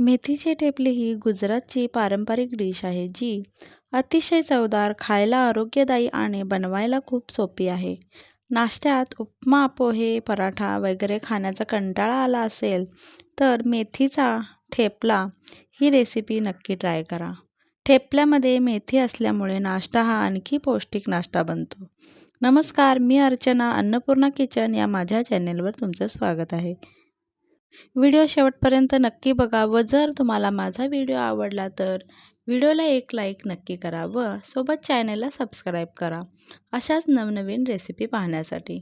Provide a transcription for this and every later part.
मेथीचे ठेपले ही गुजरातची पारंपरिक डिश आहे जी अतिशय चवदार, खायला आरोग्यदायी आणि बनवायला खूप सोपी आहे. नाश्त्यात उपमा, पोहे, पराठा वगैरे खाण्याचा कंटाळा आला असेल तर मेथीचा ठेपला ही रेसिपी नक्की ट्राय करा. ठेपल्यामध्ये मेथी असल्यामुळे नाश्ता हा आणखी पौष्टिक नाश्ता बनतो. नमस्कार, मी अर्चना. अन्नपूर्णा किचन या माझ्या चॅनेलवर तुमचं स्वागत आहे. व्हिडिओ शेवटपर्यंत नक्की बघा व जर तुम्हाला माझा व्हिडिओ आवडला तर व्हिडिओला एक लाईक नक्की करा व सोबत चॅनेलला सबस्क्राईब करा अशाच नवनवीन रेसिपी पाहण्यासाठी.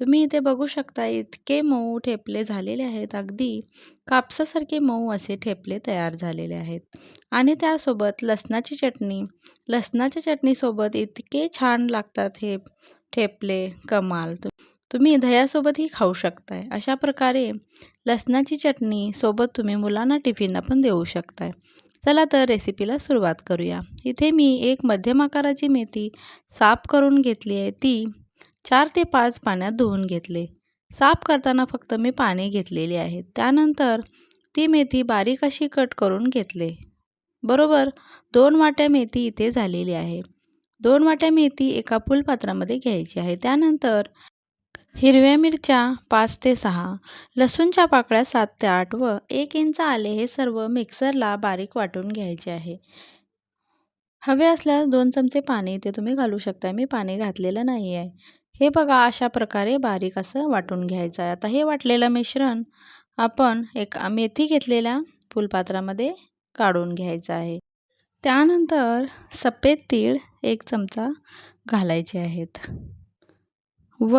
तुम्ही इथे बघू शकता इतके मऊ ठेपले झालेले आहेत. अगदी कापसासारखे मऊ असे ठेपले तयार झालेले आहेत आणि त्यासोबत लसणाची चटणी. लसणाच्या चटणीसोबत इतके छान लागतात हे ठेपले कमाल. तुम्ही दह्यासोबतही खाऊ शकताय. अशा प्रकारे लसणाची चटणी सोबत तुम्ही मुलांना टिफिनला पण देऊ शकताय. चला तर रेसिपीला सुरुवात करूया. इथे मी एक मध्यम आकाराची मेथी साफ करून घेतली आहे. ती चार ते पाच पाण्यात धुवून घेतले. साफ करताना फक्त मी पाने घेतलेली आहेत. त्यानंतर ती मेथी बारीक अशी कट करून घेतले. बरोबर दोन वाट्या मेथी इथे झालेली आहे. दोन वाट्या मेथी एका फुलपात्रामध्ये घ्यायची आहे. त्यानंतर हिरव्या मिरच्या पाच ते सहा, लसूणच्या पाकळ्या सात ते आठ व एक इंच आले हे सर्व मिक्सरला बारीक वाटून घ्यायचे आहे. हवे असल्यास दोन चमचे पाणी ते तुम्ही घालू शकता. मी पाणी घातलेलं नाही आहे. हे बघा अशा प्रकारे बारीक असं वाटून घ्यायचं आहे. आता हे वाटलेलं मिश्रण आपण एक मेथी घेतलेल्या फुलपात्रामध्ये काढून घ्यायचं आहे. त्यानंतर सफेद तीळ एक चमचा घालायचे आहेत व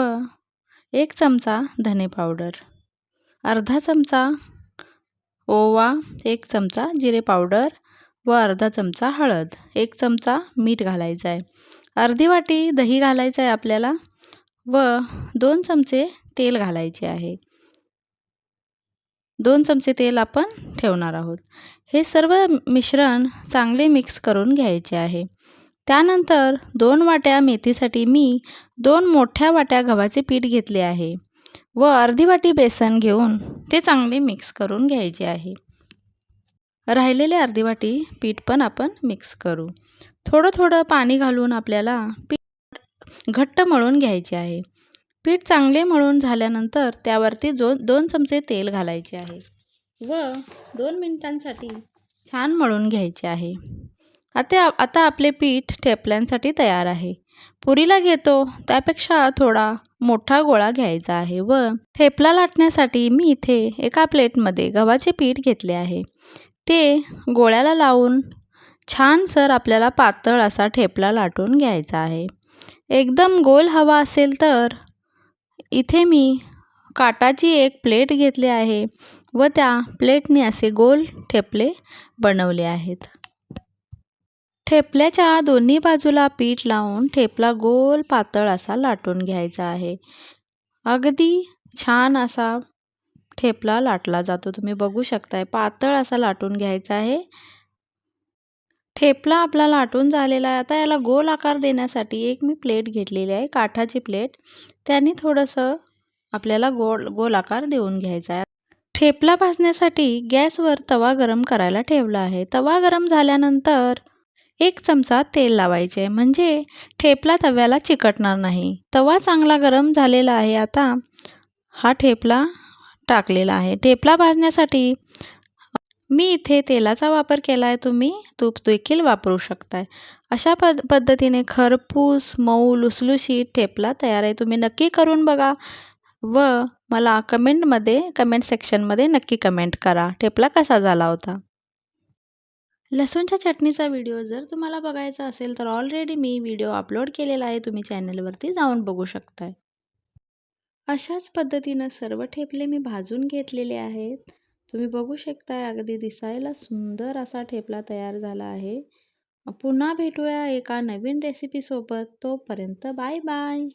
एक चमचा धने पावडर, अर्धा चमचा ओवा, एक चमचा जिरे पावडर व अर्धा चमचा हळद, एक चमचा मीठ घालायचं आहे. अर्धी वाटी दही घालायचं आहे आपल्याला व दोन चमचे तेल घालायचे आहे. दोन चमचे तेल आपण ठेवणार आहोत. हे सर्व मिश्रण चांगले मिक्स करून घ्यायचे आहे. त्यानंतर दोन वाट्या मेथीसाठी मी दोन मोठ्या वाट्या गव्हाचे पीठ घेतले आहे व अर्धी वाटी बेसन घेऊन ते चांगले मिक्स करून घ्यायचे आहे. राहिलेले अर्धी वाटी पीठ पण आपण मिक्स करू. थोडं थोडं पाणी घालून आपल्याला पीठ घट्ट मळून घ्यायचे आहे. पीठ चांगले मळून झाल्यानंतर त्यावरती जो दोन चमचे तेल घालायचे आहे व दोन मिनिटांसाठी छान मळून घ्यायचे आहे. आता आता आपले पीठ ठेपल्यांसाठी तयार आहे. पुरीला घेतो त्यापेक्षा थोडा मोठा गोळा घ्यायचा आहे व ठेपला लाटण्यासाठी मी इथे एका प्लेटमध्ये गव्हाचे पीठ घेतले आहे. ते गोळ्याला लावून छानसर आपल्याला पातळ असा ठेपला लाटून घ्यायचा आहे. एकदम गोल हवा असेल तर इथे मी काटाची एक प्लेट घेतली आहे व त्या प्लेटने असे गोल ठेपले बनवले आहेत. ठेपल्याच्या दोन्ही बाजूला पीठ लावून ठेपला गोल पातळ असा लाटून घ्यायचा आहे. अगदी छान असा ठेपला लाटला जातो. तुम्ही बघू शकताय पातळ असा लाटून घ्यायचा आहे. ठेपला आपला लाटून झालेला आहे. आता याला गोल आकार देण्यासाठी एक मी प्लेट घेतलेली आहे काठाची प्लेट. त्याने थोडंसं आपल्याला गोल गोल आकार देऊन घ्यायचा आहे. ठेपला भाजण्यासाठी गॅसवर तवा गरम करायला ठेवला आहे. तवा गरम झाल्यानंतर एक चमचा तेल लावायचे आहे म्हणजे ठेपला तव्याला चिकटणार नाही. तवा चांगला गरम झालेला आहे. आता हा ठेपला टाकलेला आहे. ठेपला भाजण्यासाठी मी इथे तेलाचा वापर केला आहे. तुम्ही तूप देखील वापरू शकताय. अशा पद पद्धतीने खरपूस मऊ लुसलुशीत ठेपला तयार आहे. तुम्ही नक्की करून बघा व मला कमेंटमध्ये कमेंट सेक्शनमध्ये नक्की कमेंट करा ठेपला कसा झाला होता. लसूणच्या चटणीचा व्हिडिओ जर तुम्हाला बघायचा असेल तर ऑलरेडी मी व्हिडिओ अपलोड केलेला आहे. तुम्ही चॅनलवरती जाऊन बघू शकताय. अशाच पद्धतीनं सर्व ठेपले मी भाजून घेतलेले आहेत. तुम्ही बघू शकताय अगदी दिसायला सुंदर असा ठेपला तयार झाला आहे. पुन्हा भेटूया एका नवीन रेसिपीसोबत. तोपर्यंत बाय बाय.